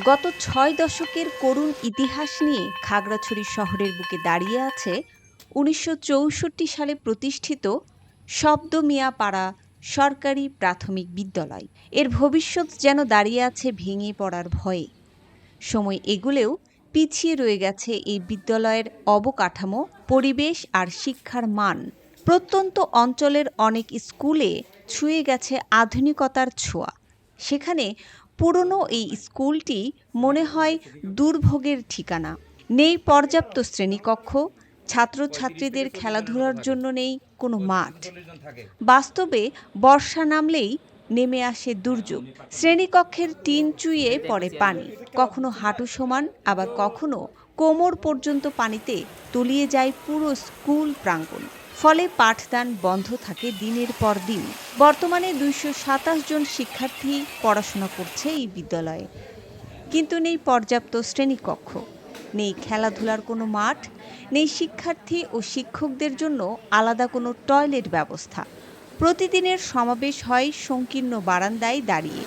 গত ছয় দশকের করুণ ইতিহাস নিয়ে খাগড়াছড়ি শহরের বুকে দাঁড়িয়ে আছে উনিশশো চৌষট্টি সালে প্রতিষ্ঠিত শব্দ মিয়া পাড়া সরকারি প্রাথমিক বিদ্যালয়। এর ভবিষ্যৎ যেন দাঁড়িয়ে আছে ভেঙে পড়ার ভয়ে। সময় এগুলেও পিছিয়ে রয়ে গেছে এই বিদ্যালয়ের অবকাঠামো, পরিবেশ আর শিক্ষার মান। প্রত্যন্ত অঞ্চলের অনেক স্কুলে ছুঁয়ে গেছে আধুনিকতার ছোঁয়া। সেখানে পুরনো এই স্কুলটি মনে হয় দুর্ভোগের ঠিকানা। নেই পর্যাপ্ত শ্রেণীকক্ষ, ছাত্রছাত্রীদের খেলাধুলার জন্য নেই কোনো মাঠ। বাস্তবে বর্ষা নামলেই নেমে আসে দুর্যোগ। শ্রেণীকক্ষের টিন চুইয়ে পড়ে পানি। কখনো হাঁটু সমান, আবার কখনো কোমর পর্যন্ত পানিতে তলিয়ে যায় পুরো স্কুল প্রাঙ্গণ। ফলে পাঠদান বন্ধ থাকে দিনের পর দিন। বর্তমানে দুইশো সাতাশ জন শিক্ষার্থী পড়াশোনা করছে এই বিদ্যালয়ে। কিন্তু নেই পর্যাপ্ত শ্রেণীকক্ষ, নেই খেলাধুলার কোনো মাঠ, নেই শিক্ষার্থী ও শিক্ষকদের জন্য আলাদা কোনো টয়লেট ব্যবস্থা। প্রতিদিনের সমাবেশ হয় সংকীর্ণ বারান্দায় দাঁড়িয়ে।